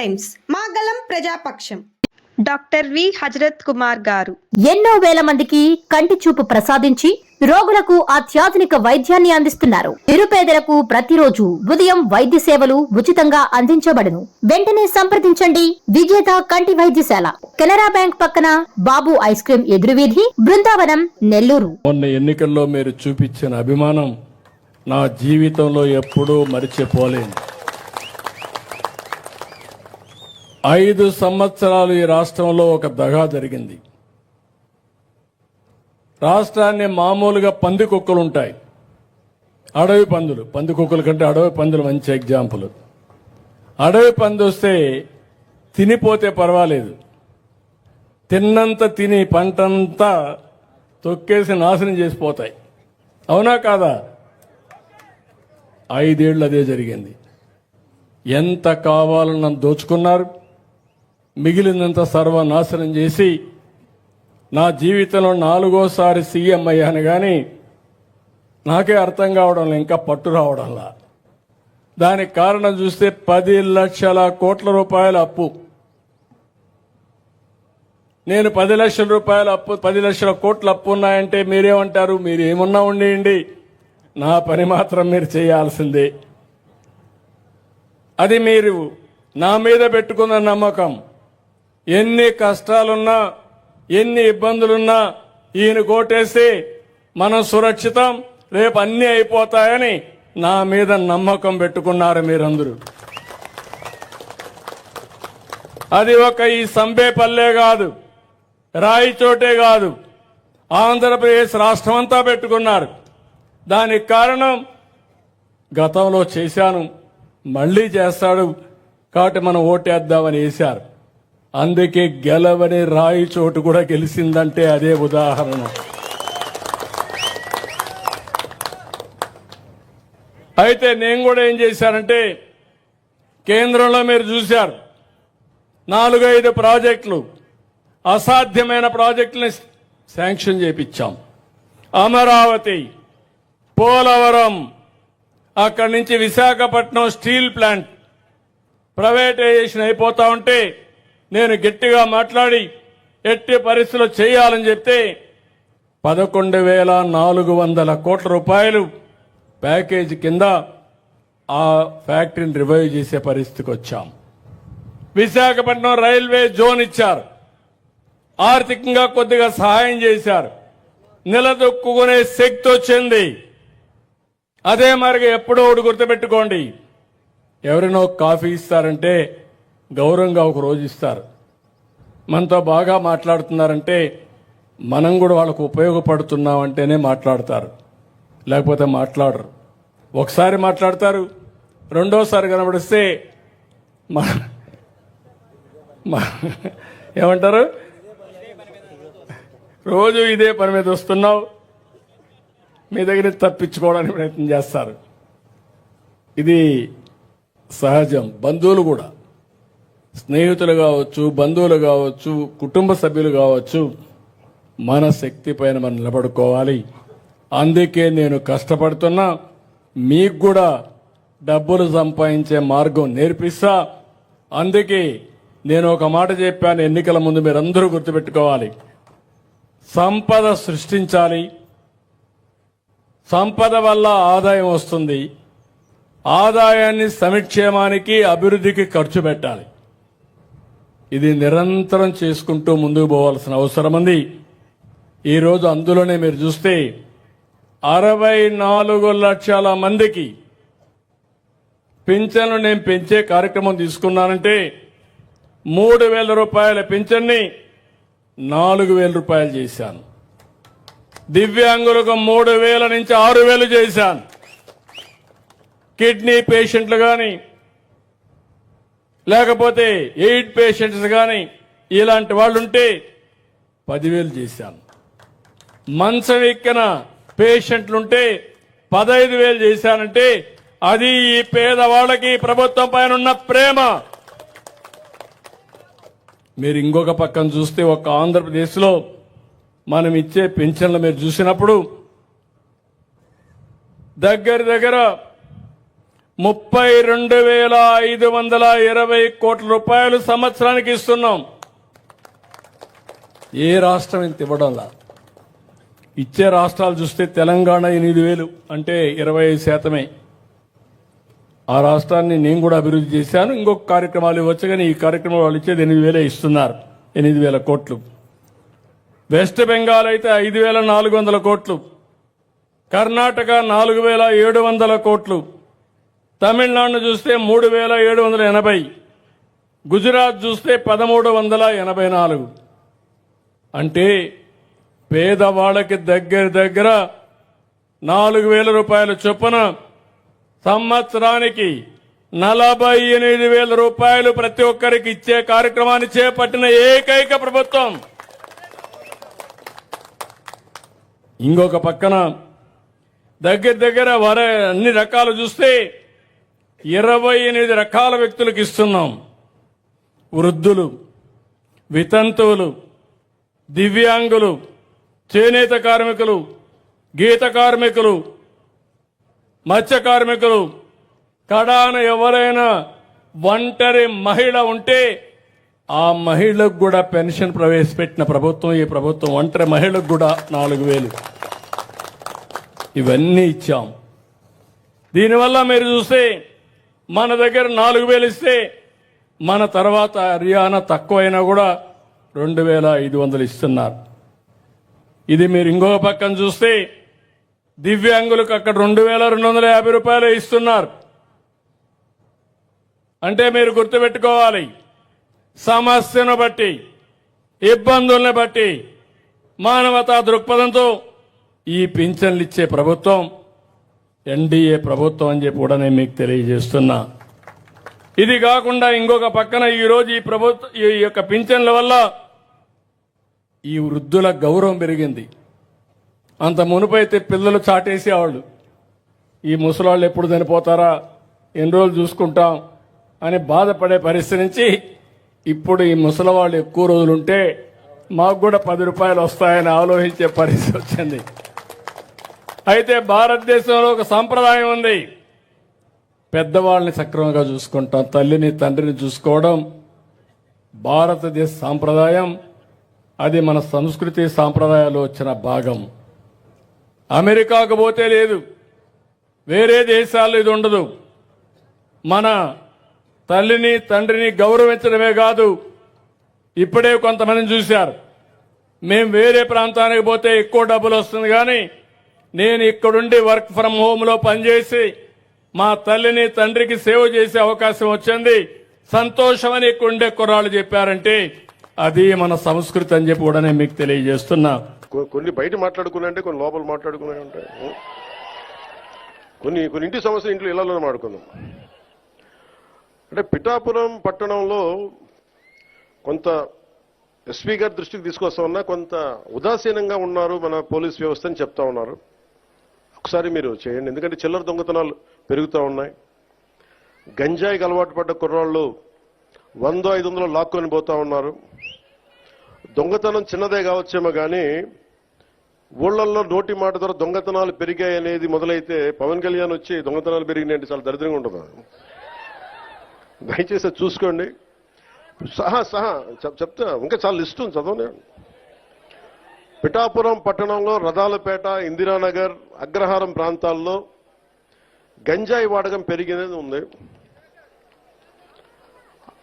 Times. మా గలం ప్రజాపక్షం. Doctor V. Hazrat Kumar గారు. ఎన్నో వేల మందికి కంటి చూపు ప్రసాదించి రోగులకు అత్యాధునిక వైద్యాన్ని అందిస్తున్నారు. నిరుపేదలకు ప్రతిరోజు ఉదయం వైద్య సేవలు ఉచితంగా అందించబడును. వెంటనే సంప్రదించండి. విజేత కంటి వైద్యశాల. కెనరా బ్యాంక్ పక్కన బాబు ఐస్ క్రీం ఎదురువీధి బృందావనం నెల్లూరు. మొన్న ఎన్నికల్లో మీరు చూపించిన అభిమానం నా జీవితంలో ఎప్పుడూ మరిచిపోలేను. ఐదు సంవత్సరాలు ఈ రాష్ట్రంలో ఒక దగా జరిగింది. రాష్ట్రాన్ని మామూలుగా పంది కుక్కలు ఉంటాయి అడవి పందులు. పంది కుక్కల కంటే అడవి పందులు మంచి ఎగ్జాంపుల్. అడవి పంది వస్తే తినిపోతే పర్వాలేదు. తిన్నంత తిని పంటంతా తొక్కేసి నాశనం చేసిపోతాయి. అవునా కాదా? ఐదేళ్ళు అదే జరిగింది. ఎంత కావాలన్న దోచుకున్నారు? మిగిలినంత సర్వనాశనం చేసి నా జీవితంలో నాలుగోసారి సీఎం అయ్యాను కానీ నాకే అర్థం కావడం ఇంకా పట్టు రావడంలా. దానికి కారణం చూస్తే పది లక్షల కోట్ల రూపాయల అప్పు. నేను పది లక్షల రూపాయల అప్పు పది లక్షల కోట్ల అప్పు ఉన్నాయంటే మీరేమంటారు? మీరు ఏమున్నా ఉండేయండి. నా పని మాత్రం మీరు చేయాల్సిందే. అది మీరు నా మీద పెట్టుకున్న నమ్మకం. ఎన్ని కష్టాలున్నా ఎన్ని ఇబ్బందులున్నా ఈయన కోటేస్తే మనం సురక్షితం రేపు అన్నీ అయిపోతాయని నా మీద నమ్మకం పెట్టుకున్నారు మీరందరూ. అది ఒక ఈ సంబేపల్లే కాదు రాయిచోటే కాదు ఆంధ్రప్రదేశ్ రాష్ట్రం అంతా పెట్టుకున్నారు. దానికి కారణం గతంలో చేశాను మళ్ళీ చేస్తాడు కాబట్టి మనం ఓటేద్దామని వేశారు. అందుకే గెలవని రాయి చోటు కూడా గెలిచిందంటే అదే ఉదాహరణ. అయితే నేను కూడా ఏం చేశానంటే కేంద్రంలో మీరు చూశారు నాలుగైదు ప్రాజెక్టులు అసాధ్యమైన ప్రాజెక్టుని శాంక్షన్ చేపించాం అమరావతి పోలవరం అక్కడి నుంచి విశాఖపట్నం స్టీల్ ప్లాంట్ ప్రైవేటైజేషన్ అయిపోతా ఉంటే నేను గట్టిగా మాట్లాడి ఎట్టి పరిస్థితులు చేయాలని చెప్తే పదకొండు వేల నాలుగు వందల కోట్ల రూపాయలు ప్యాకేజీ కింద ఆ ఫ్యాక్టరీని రివైవ్ చేసే పరిస్థితికి వచ్చాం. విశాఖపట్నం రైల్వే జోన్ ఇచ్చారు. ఆర్థికంగా కొద్దిగా సహాయం చేశారు. నిలదొక్కునే శక్తి వచ్చింది. అదే మరిగా ఎప్పుడో ఒకటి గుర్తుపెట్టుకోండి. ఎవరినో కాఫీ ఇస్తారంటే గౌరవంగా ఒక రోజు ఇస్తారు. మనతో బాగా మాట్లాడుతున్నారంటే మనం కూడా వాళ్ళకు ఉపయోగపడుతున్నామంటేనే మాట్లాడతారు. లేకపోతే మాట్లాడరు. ఒకసారి మాట్లాడతారు రెండోసారి కనబడిస్తే మా మా- ఏమంటారు? రోజు ఇదే పని మీద వస్తున్నావు. మీ దగ్గర తప్పించుకోవడానికి ప్రయత్నం చేస్తారు. ఇది సహజం. బంధువులు కూడా. స్నేహితులు కావచ్చు బంధువులు కావచ్చు కుటుంబ సభ్యులు కావచ్చు మన శక్తి పైన మనం నిలబడుకోవాలి. అందుకే నేను కష్టపడుతున్నా మీకు కూడా డబ్బులు సంపాదించే మార్గం నేర్పిస్తా. అందుకే నేను ఒక మాట చెప్పాను ఎన్నికల ముందు మీరందరూ గుర్తుపెట్టుకోవాలి. సంపద సృష్టించాలి. సంపద వల్ల ఆదాయం వస్తుంది. ఆదాయాన్ని సమిక్షేమానికి అభివృద్ధికి ఖర్చు పెట్టాలి. ఇది నిరంతరం చేసుకుంటూ ముందుకు పోవాల్సిన అవసరం ఉంది. ఈరోజు అందులోనే మీరు చూస్తే అరవై నాలుగు లక్షల మందికి పింఛన్లు నేను పెంచే కార్యక్రమం తీసుకున్నానంటే మూడు వేల రూపాయల పింఛన్ని నాలుగు వేల రూపాయలు చేశాను. దివ్యాంగులకు మూడు వేల నుంచి ఆరు వేలు చేశాను. కిడ్నీ పేషెంట్లు కానీ లేకపోతే ఎయిడ్ పేషెంట్స్ కానీ ఇలాంటి వాళ్ళు ఉంటే పదివేలు చేశాను. మంచం ఎక్కిన పేషెంట్లుంటే పదహైదు వేలు చేశానంటే అది ఈ పేదవాళ్ళకి ప్రభుత్వం పైన ఉన్న ప్రేమ. మీరు ఇంకొక పక్కన చూస్తే ఒక ఆంధ్రప్రదేశ్లో మనం ఇచ్చే పెన్షన్లు మీరు చూసినప్పుడు దగ్గర దగ్గర ముప్పై రెండు వేల ఐదు వందల ఇరవై కోట్ల రూపాయలు సంవత్సరానికి ఇస్తున్నాం. ఏ రాష్ట్రం ఇంత ఇవ్వడంలా? ఇచ్చే రాష్ట్రాలు చూస్తే తెలంగాణ ఎనిమిది వేలు అంటే ఇరవై ఐదు శాతమే. ఆ రాష్ట్రాన్ని నేను కూడా అభివృద్ధి చేశాను ఇంకొక కార్యక్రమాలు ఇవ్వచ్చు కానీ ఈ కార్యక్రమం వాళ్ళు ఇచ్చేది ఎనిమిది వేలే ఇస్తున్నారు ఎనిమిది వేల కోట్లు. వెస్ట్ బెంగాల్ అయితే ఐదు వేల నాలుగు వందల కోట్లు. కర్ణాటక నాలుగు వేల ఏడు వందల కోట్లు. తమిళనాడును చూస్తే మూడు వేల ఏడు వందల ఎనభై గుజరాత్ చూస్తే పదమూడు వందల ఎనభై నాలుగు. అంటే పేదవాళ్ళకి దగ్గర దగ్గర నాలుగు వేల రూపాయల చొప్పున సంవత్సరానికి నలభై ఎనిమిది వేల రూపాయలు ప్రతి ఒక్కరికి ఇచ్చే కార్యక్రమాన్ని చేపట్టిన ఏకైక ప్రభుత్వం. ఇంకొక పక్కన దగ్గర దగ్గర వర అన్ని రకాలు చూస్తే ఇరవై ఎనిమిది రకాల వ్యక్తులకు ఇస్తున్నాం. వృద్ధులు వితంతువులు దివ్యాంగులు చేనేత కార్మికులు గీత కార్మికులు మత్స్య కార్మికులు కడాన ఎవరైనా ఒంటరి మహిళ ఉంటే ఆ మహిళకు కూడా పెన్షన్ ప్రవేశపెట్టిన ప్రభుత్వం ఈ ప్రభుత్వం ఒంటరి మహిళకు కూడా నాలుగు వేలు. ఇవన్నీ ఇచ్చాం. దీనివల్ల మీరు చూస్తే మన దగ్గర నాలుగు వేలు ఇస్తే మన తర్వాత హర్యానా తక్కువైనా కూడా రెండు వేల ఐదు వందలు ఇస్తున్నారు. ఇది మీరు ఇంకొక పక్కన చూస్తే దివ్యాంగులకు అక్కడ రెండు వేల రెండు వందల యాభై రూపాయలు ఇస్తున్నారు. అంటే మీరు గుర్తుపెట్టుకోవాలి సమస్యను బట్టి ఇబ్బందుల్ని బట్టి మానవతా దృక్పథంతో ఈ పింఛన్లు ఇచ్చే ప్రభుత్వం ఎన్డీఏ ప్రభుత్వం అని చెప్పి కూడా నేను మీకు తెలియజేస్తున్నా. ఇది కాకుండా ఇంకొక పక్కన ఈరోజు ఈ ప్రభుత్వ ఈ యొక్క పింఛన్ల వల్ల ఈ వృద్ధుల గౌరవం పెరిగింది. అంత మునుపైతే పిల్లలు చాటేసేవాళ్ళు. ఈ ముసలాళ్ళు ఎప్పుడు చనిపోతారా? ఎన్ని రోజులు చూసుకుంటాం అని బాధపడే పరిస్థితి నుంచి ఇప్పుడు ఈ ముసలవాళ్ళు ఎక్కువ రోజులు ఉంటే మాకు కూడా పది రూపాయలు వస్తాయని ఆలోచించే పరిస్థితి వచ్చింది. అయితే భారతదేశంలో ఒక సంప్రదాయం ఉంది. పెద్దవాళ్ళని సక్రమంగా చూసుకుంటాం తల్లిని తండ్రిని చూసుకోవడం భారతదేశ సాంప్రదాయం. అది మన సంస్కృతి సాంప్రదాయాలు వచ్చిన భాగం. అమెరికాకు పోతే లేదు. వేరే దేశాల్లో ఇది ఉండదు. మన తల్లిని తండ్రిని గౌరవించడమే కాదు. ఇప్పుడే కొంతమందిని చూశారు. మేము వేరే ప్రాంతానికి పోతే ఎక్కువ డబ్బులు వస్తుంది కానీ నేను ఇక్కడుండి వర్క్ ఫ్రం హోమ్లో పనిచేసి మా తల్లిని తండ్రికి సేవ చేసే అవకాశం వచ్చింది. సంతోషమని అని ఉండే కుర్రాళ్ళు చెప్పారంటే అది మన సంస్కృతి అని చెప్పి కూడా నేను మీకు తెలియజేస్తున్నా. కొన్ని బయట మాట్లాడుకున్నాయంటే కొన్ని లోపల మాట్లాడుకునే ఉంటాయి కొన్ని కొన్ని ఇంటి సమస్య ఇంట్లో ఇళ్ళలో మాట్లాడుకుందాం. అంటే పిఠాపురం పట్టణంలో కొంత ఎస్పీ గారి దృష్టికి తీసుకొస్తా ఉన్నా కొంత ఉదాసీనంగా ఉన్నారు మన పోలీస్ వ్యవస్థ అని చెప్తా ఉన్నారు. ఒకసారి మీరు చేయండి. ఎందుకంటే చిల్లర దొంగతనాలు పెరుగుతూ ఉన్నాయి. గంజాయికి అలవాటు పడ్డ కుర్రాళ్ళు వందో ఐదు వందలు లాక్కొని పోతా ఉన్నారు. దొంగతనం చిన్నదే కావచ్చేమో కానీ ఊళ్ళల్లో నోటి మాట ద్వారా దొంగతనాలు పెరిగాయి అనేది మొదలైతే పవన్ కళ్యాణ్ వచ్చి దొంగతనాలు పెరిగినాయంటే చాలా దరిద్రంగా ఉంటుంది? దయచేసి చూసుకోండి. సహా సహా చెప్తా. ఇంకా చాలా లిస్ట్ ఉంది చదవనే పిఠాపురం పట్టణంలో రథాలపేట ఇందిరానగర్ అగ్రహారం ప్రాంతాల్లో గంజాయి వాడకం పెరిగినది ఉంది.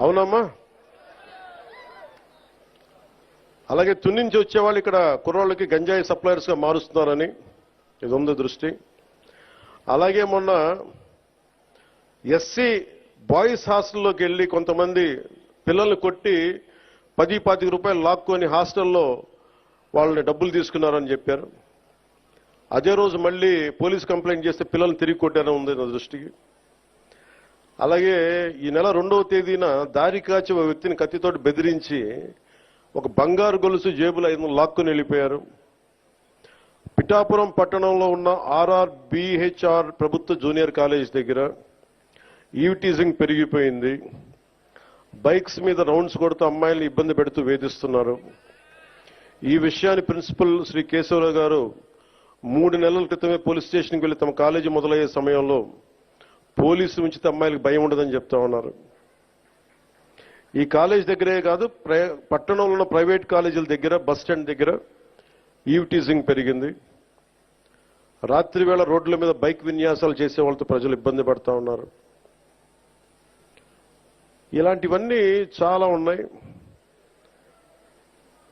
అవునమ్మా. అలాగే తున్నించి వచ్చేవాళ్ళు ఇక్కడ కుర్రోళ్ళకి గంజాయి సప్లయర్స్గా మారుస్తున్నారని ఇది ఉంది దృష్టి. అలాగే మొన్న ఎస్సీ బాయ్స్ హాస్టల్లోకి వెళ్ళి కొంతమంది పిల్లల్ని కొట్టి పది పాతిక రూపాయలు లాక్కొని హాస్టల్లో వాళ్ళని డబ్బులు తీసుకున్నారని చెప్పారు. అదే రోజు మళ్ళీ పోలీస్ కంప్లైంట్ చేస్తే పిల్లల్ని తిరిగి కొట్టారని ఉంది నా దృష్టికి. అలాగే ఈ నెల రెండవ తేదీన దారి కాచి ఒక వ్యక్తిని కత్తితోటి బెదిరించి ఒక బంగారు గొలుసు జేబులో ఐదు వందలు లాక్కుని వెళ్ళిపోయారు. పిఠాపురం పట్టణంలో ఉన్న R R B H R ప్రభుత్వ జూనియర్ కాలేజ్ దగ్గర ఈవిటీజింగ్ పెరిగిపోయింది. బైక్స్ మీద రౌండ్స్ కొడుతూ అమ్మాయిల్ని ఇబ్బంది పెడుతూ వేధిస్తున్నారు. ఈ విషయాన్ని ప్రిన్సిపల్ శ్రీ కేశవరావు గారు మూడు నెలల క్రితమే పోలీస్ స్టేషన్కి వెళ్ళి తమ కాలేజీ మొదలయ్యే సమయంలో పోలీసు ఉంచితే అమ్మాయిలకు భయం ఉండదని చెప్తా ఉన్నారు. ఈ కాలేజ్ దగ్గరే కాదు పట్టణంలో ఉన్న ప్రైవేట్ కాలేజీల దగ్గర బస్ స్టాండ్ దగ్గర ఈవ్ టీజింగ్ పెరిగింది. రాత్రి వేళ రోడ్ల మీద బైక్ విన్యాసాలు చేసే వాళ్ళతో ప్రజలు ఇబ్బంది పడతా ఉన్నారు. ఇలాంటివన్నీ చాలా ఉన్నాయి.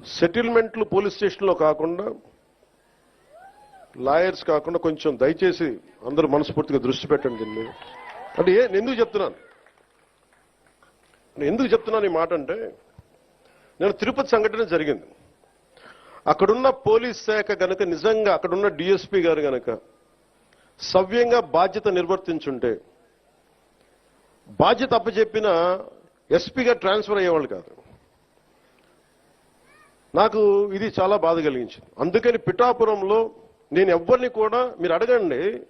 సెటిల్మెంట్లు పోలీస్ స్టేషన్లో కాకుండా లాయర్స్ కాకుండా కొంచెం దయచేసి అందరూ మనస్ఫూర్తిగా దృష్టి పెట్టండి దీని మీద. అంటే ఏ నేను ఎందుకు చెప్తున్నాను? నేను ఎందుకు చెప్తున్నాను ఈ మాట అంటే నేను తిరుపతి సంఘటన జరిగింది. అక్కడున్న పోలీస్ శాఖ గనక నిజంగా అక్కడున్న డిఎస్పీ గారు గనక సవ్యంగా బాధ్యత నిర్వర్తించుంటే బాధ్యత అప్పచెప్పిన ఎస్పీగా ట్రాన్స్ఫర్ అయ్యేవాళ్ళు కాదు. నాకు ఇది చాలా బాధ కలిగించింది. అందుకని పిఠాపురంలో నేను ఎవరిని కూడా మీరు అడగండి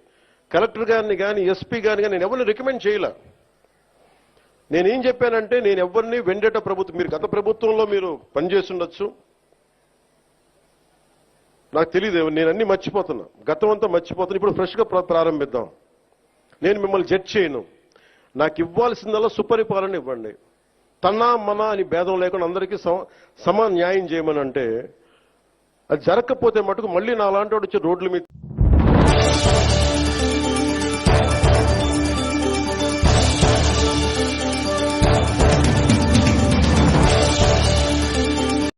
కలెక్టర్ గారిని కానీ ఎస్పీ గారిని కానీ నేను ఎవరిని రికమెండ్ చేయలే. నేనేం చెప్పానంటే నేను ఎవరిని వెండేట ప్రభుత్వం మీరు గత ప్రభుత్వంలో మీరు పనిచేస్తుండొచ్చు. నాకు తెలియదు నేను అన్ని మర్చిపోతున్నా. గతం అంతా మర్చిపోతున్నా. ఇప్పుడు ఫ్రెష్గా ప్రారంభిద్దాం. నేను మిమ్మల్ని జడ్జ్ చేయను. నాకు ఇవ్వాల్సిందల్లా సుపరిపాలన ఇవ్వండి. తన్నా మన అని భేదం లేకుండా అందరికీ సమ- న్యాయం చేయమని అంటే అది జరగకపోతే మటుకు మళ్ళీ నా లాంటి వాడు వచ్చి రోడ్ల మీద